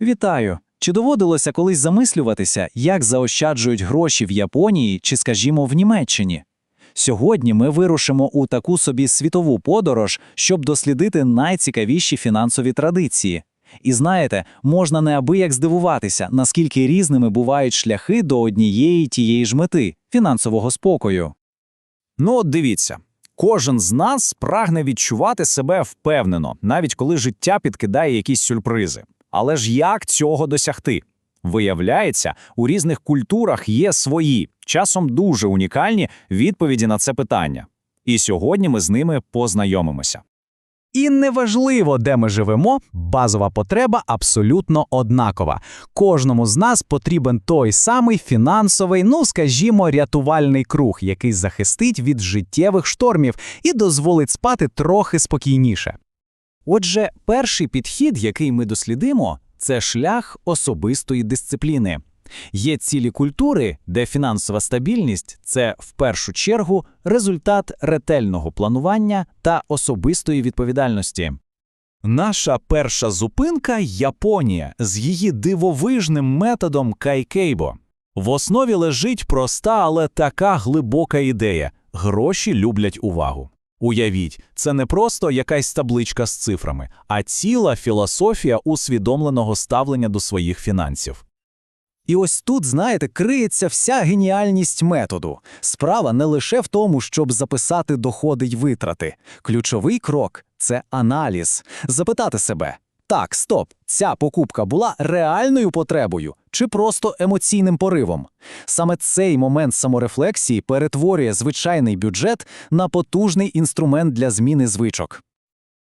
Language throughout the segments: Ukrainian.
Вітаю! Чи доводилося колись замислюватися, як заощаджують гроші в Японії чи, скажімо, в Німеччині? Сьогодні ми вирушимо у таку собі світову подорож, щоб дослідити найцікавіші фінансові традиції. І знаєте, можна неабияк здивуватися, наскільки різними бувають шляхи до однієї тієї ж мети фінансового спокою. Ну, от дивіться, кожен з нас прагне відчувати себе впевнено, навіть коли життя підкидає якісь сюрпризи. Але ж як цього досягти? Виявляється, у різних культурах є свої, часом дуже унікальні відповіді на це питання. І сьогодні ми з ними познайомимося. І неважливо, де ми живемо, базова потреба абсолютно однакова. Кожному з нас потрібен той самий фінансовий, ну скажімо, рятувальний круг, який захистить від життєвих штормів і дозволить спати трохи спокійніше. Отже, перший підхід, який ми дослідимо, це шлях особистої дисципліни. Є цілі культури, де фінансова стабільність це в першу чергу результат ретельного планування та особистої відповідальності. Наша перша зупинка Японія з її дивовижним методом кайкейбо. В основі лежить проста, але така глибока ідея: гроші люблять увагу. Уявіть, це не просто якась табличка з цифрами, а ціла філософія усвідомленого ставлення до своїх фінансів. І ось тут, знаєте, криється вся геніальність методу. Справа не лише в тому, щоб записати доходи й витрати. Ключовий крок це аналіз. Запитати себе: так, стоп, ця покупка була реальною потребою чи просто емоційним поривом. Саме цей момент саморефлексії перетворює звичайний бюджет на потужний інструмент для зміни звичок.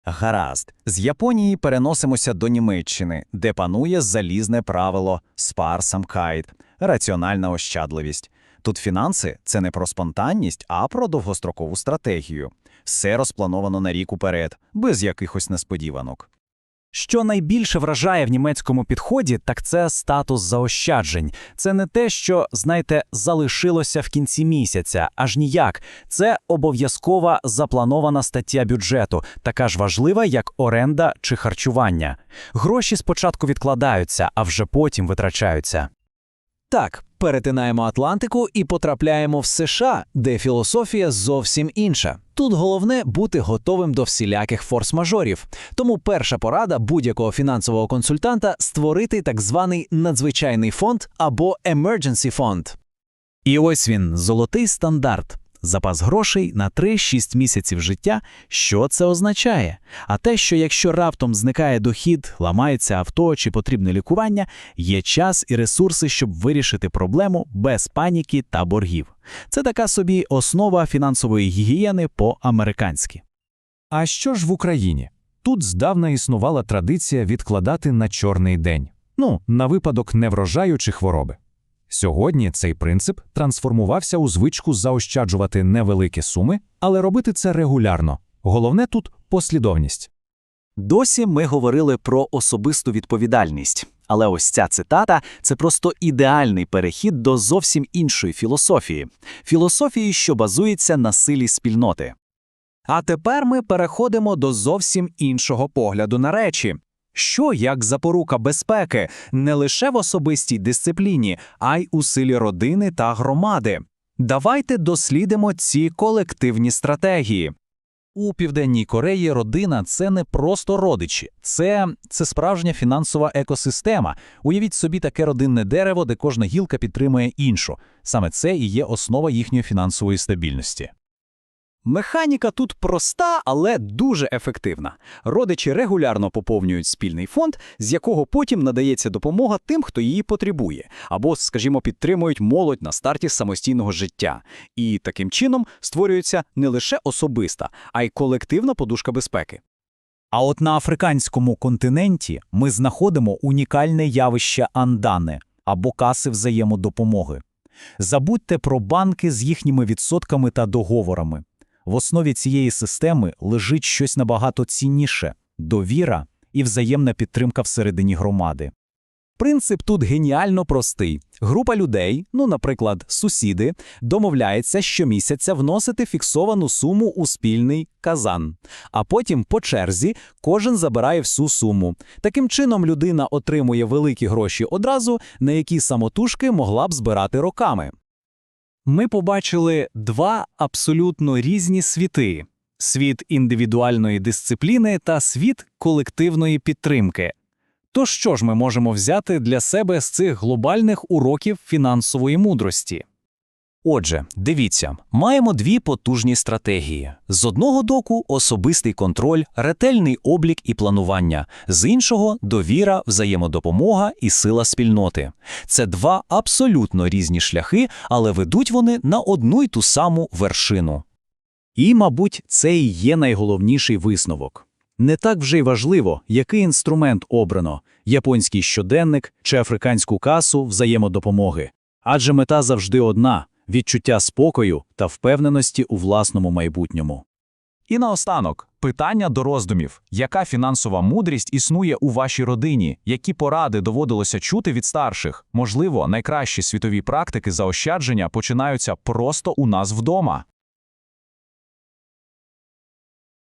Гаразд, з Японії переносимося до Німеччини, де панує залізне правило спарсамкайт – раціональна ощадливість. Тут фінанси це не про спонтанність, а про довгострокову стратегію. Все розплановано на рік уперед, без якихось несподіванок. Що найбільше вражає в німецькому підході, так це статус заощаджень. Це не те, що, знаєте, залишилося в кінці місяця, аж ніяк. Це обов'язкова запланована стаття бюджету, така ж важлива, як оренда чи харчування. Гроші спочатку відкладаються, а вже потім витрачаються. Так, перетинаємо Атлантику і потрапляємо в США, де філософія зовсім інша. Тут головне бути готовим до всіляких форс-мажорів. Тому перша порада будь-якого фінансового консультанта створити так званий надзвичайний фонд або emergency фонд. І ось він, золотий стандарт. Запас грошей на 3-6 місяців життя. Що це означає? А те, що якщо раптом зникає дохід, ламається авто чи потрібне лікування, є час і ресурси, щоб вирішити проблему без паніки та боргів. Це така собі основа фінансової гігієни по-американськи. А що ж в Україні? Тут здавна існувала традиція відкладати на чорний день, ну, на випадок неврожаю чи хвороби. Сьогодні цей принцип трансформувався у звичку заощаджувати невеликі суми, але робити це регулярно. Головне тут послідовність. Досі ми говорили про особисту відповідальність. Але ось ця цитата це просто ідеальний перехід до зовсім іншої філософії філософії, що базується на силі спільноти. А тепер ми переходимо до зовсім іншого погляду на речі. Що як запорука безпеки не лише в особистій дисципліні, а й у силі родини та громади. Давайте дослідимо ці колективні стратегії. У Південній Кореї родина це не просто родичі, це, це справжня фінансова екосистема. Уявіть собі таке родинне дерево, де кожна гілка підтримує іншу. Саме це і є основа їхньої фінансової стабільності. Механіка тут проста, але дуже ефективна. Родичі регулярно поповнюють спільний фонд, з якого потім надається допомога тим, хто її потребує, або, скажімо, підтримують молодь на старті самостійного життя. І таким чином створюється не лише особиста, а й колективна подушка безпеки. А от на африканському континенті ми знаходимо унікальне явище андане або каси взаємодопомоги. Забудьте про банки з їхніми відсотками та договорами. В основі цієї системи лежить щось набагато цінніше довіра і взаємна підтримка всередині громади. Принцип тут геніально простий. Група людей, ну, наприклад, сусіди, домовляється щомісяця вносити фіксовану суму у спільний казан. А потім по черзі кожен забирає всю суму. Таким чином людина отримує великі гроші одразу, на які самотужки могла б збирати роками. Ми побачили два абсолютно різні світи: світ індивідуальної дисципліни та світ колективної підтримки. То що ж ми можемо взяти для себе з цих глобальних уроків фінансової мудрості? Отже, дивіться, маємо дві потужні стратегії: з одного боку особистий контроль, ретельний облік і планування, з іншого довіра, взаємодопомога і сила спільноти. Це два абсолютно різні шляхи, але ведуть вони на одну й ту саму вершину. І, мабуть, це і є найголовніший висновок. Не так вже й важливо, який інструмент обрано – японський щоденник чи африканську касу взаємодопомоги. Адже мета завжди одна – відчуття спокою та впевненості у власному майбутньому. І наостанок, питання до роздумів. Яка фінансова мудрість існує у вашій родині? Які поради доводилося чути від старших? Можливо, найкращі світові практики заощадження починаються просто у нас вдома.